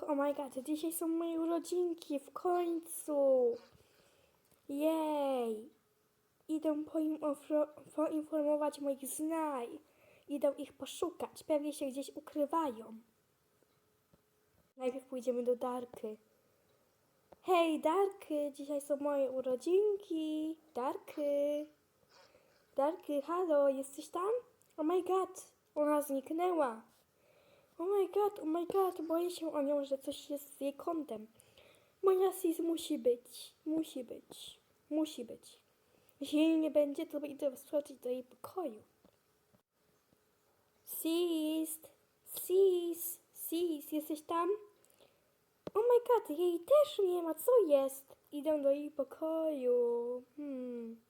Huch, oh my god, dzisiaj są moje urodzinki, w końcu. Jej. Idę poinfo- poinformować moich znaj. Idę ich poszukać, pewnie się gdzieś ukrywają. Najpierw pójdziemy do Darky. Hej, Darky, dzisiaj są moje urodzinki. Darky. Darky, halo, jesteś tam? Oh my god, ona zniknęła. Oh my god, oh my god, boję się o nią, że coś jest z jej kątem. Moja sis musi być, musi być, musi być. Jeśli jej nie będzie, to idę wskoczyć do jej pokoju. Sis, sis, sis, jesteś tam? Oh my god, jej też nie ma, co jest? Idę do jej pokoju. Hmm.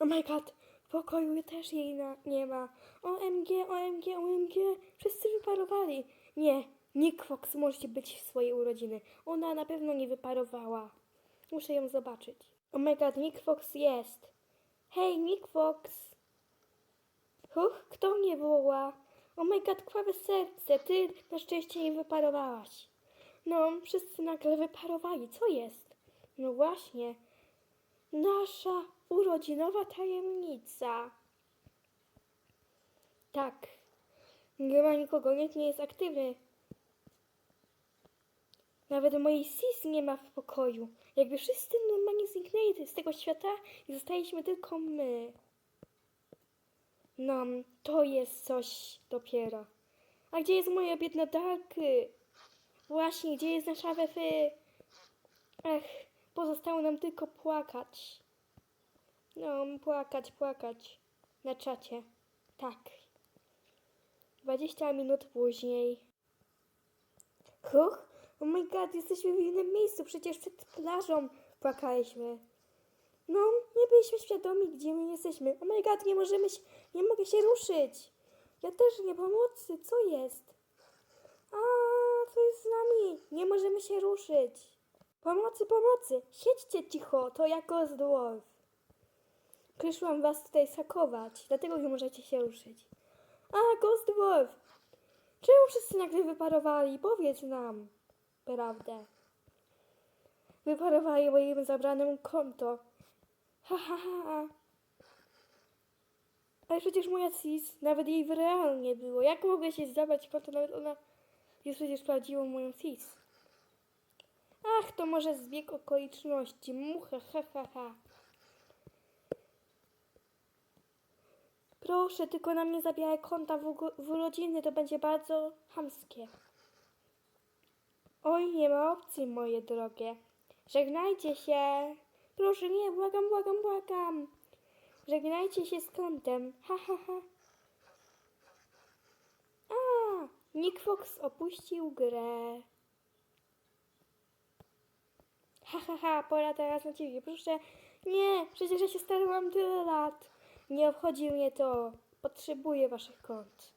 Oh my god, pokoju też jej na, nie ma. OMG, OMG, OMG, wszyscy wyparowali. Nie, Nick Fox musi być w swojej urodziny. Ona na pewno nie wyparowała. Muszę ją zobaczyć. Oh my god, Nick Fox jest. Hej, Nick Fox. Huch, kto mnie woła? Oh my god, krwawe serce, ty na szczęście nie wyparowałaś. No, wszyscy nagle wyparowali. Co jest? No właśnie. Nasza urodzinowa tajemnica. Tak. Nie ma nikogo, nikt nie jest aktywny. Nawet mojej sis nie ma w pokoju. Jakby wszyscy normalnie zniknęli z tego świata i zostaliśmy tylko my. No, to jest coś dopiero. A gdzie jest moja biedna Darky? Właśnie, gdzie jest nasza Wefy? Ech, pozostało nam tylko płakać. No, płakać, płakać. Na czacie. Tak. 20 minut później. Huch, oh my god, jesteśmy w innym miejscu. Przecież przed plażą płakaliśmy. No, nie byliśmy świadomi, gdzie my jesteśmy. Oh my god, nie możemy się, nie mogę się ruszyć. Ja też nie pomocy, co jest? A, co jest z nami? Nie możemy się ruszyć. Pomocy, pomocy! Siedźcie cicho, to ja Ghost Dwarf. Przyszłam was tutaj sakować, dlatego nie możecie się ruszyć. A, Ghost Dwarf! Czemu wszyscy nagle wyparowali? Powiedz nam prawdę. Wyparowali, bo im zabrano konto. Ha, ha, ha. Ale przecież moja sis, nawet jej w realu nie było. Jak mogę się zabrać konto, nawet ona jest przecież prawdziwą moją sis. Ach, to może zbieg okoliczności. Mucha, ha, ha, ha. Proszę, tylko na mnie zabieraj konta w, urodziny, to będzie bardzo chamskie. Oj, nie ma opcji, moje drogie. Żegnajcie się. Proszę, nie, błagam, błagam, błagam. Żegnajcie się z kątem. Ha, ha, ha. A, Nick Fox opuścił grę. Ha, ha, ha, pora teraz na ciebie. Proszę, nie, przecież ja się starałam tyle lat. Nie obchodzi mnie to. Potrzebuję waszych kont.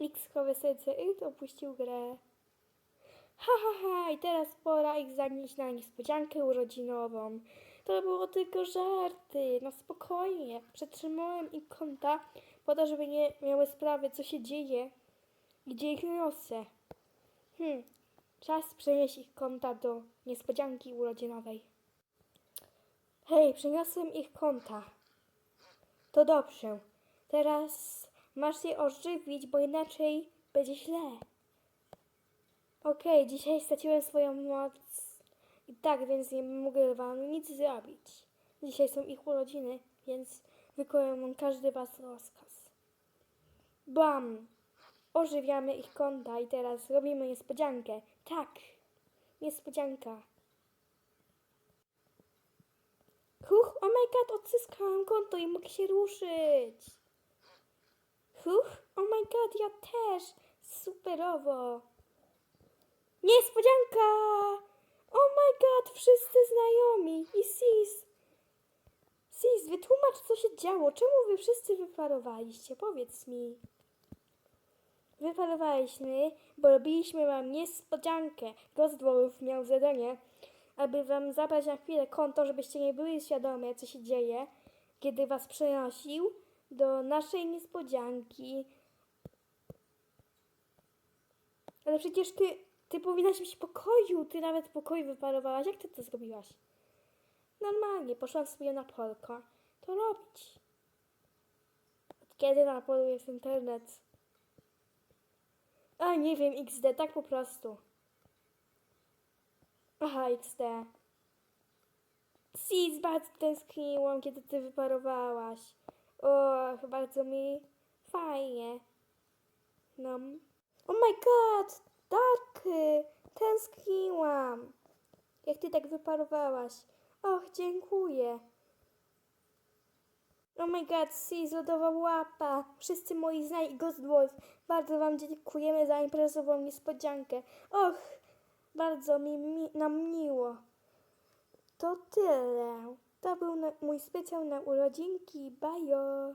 X serce It opuścił grę. Ha, ha, ha, i teraz pora ich zanieść na niespodziankę urodzinową. To było tylko żarty, no spokojnie. Przetrzymałem ich konta po to, żeby nie miały sprawy, co się dzieje, gdzie ich niosę. Hmm, czas przenieść ich konta do niespodzianki urodzinowej. Hej, przeniosłem ich konta. To dobrze. Teraz masz je ożywić, bo inaczej będzie źle. Okej, dzisiaj straciłem swoją moc. I tak, więc nie mogę wam nic zrobić. Dzisiaj są ich urodziny, więc wykonam każdy was rozkaz. Bam! Ożywiamy ich konta i teraz robimy niespodziankę. Tak, niespodzianka. Huch, oh my god, odzyskałam konto i mogę się ruszyć. Huch, oh my god, ja też. Superowo. Niespodzianka! Oh my god, wszyscy znajomi i Sis. Sis, wytłumacz, co się działo. Czemu wy wszyscy wyparowaliście? Powiedz mi. Wyparowaliśmy, bo robiliśmy wam niespodziankę. Ghost miał zadanie, aby wam zabrać na chwilę konto, żebyście nie byli świadome, co się dzieje, kiedy was przenosił do naszej niespodzianki. Ale przecież ty, ty powinnaś być w pokoju. Ty nawet pokoju wyparowałaś. Jak ty to zrobiłaś? Normalnie, poszłam sobie na polko. To robić. Od kiedy na polu jest internet? A, nie wiem, XD, tak po prostu. Aha, XD. Sis, bardzo tęskniłam, kiedy ty wyparowałaś. O, bardzo mi fajnie. No. Oh my god, Darky, tęskniłam. Jak ty tak wyparowałaś. Och, dziękuję. Oh my god, Sis, lodowa łapa. Wszyscy moi znajomi i Ghost Wolf, bardzo wam dziękujemy za imprezową niespodziankę. Och, bardzo mi, mi nam miło. To tyle. To był mój specjal na urodzinki. Bajo.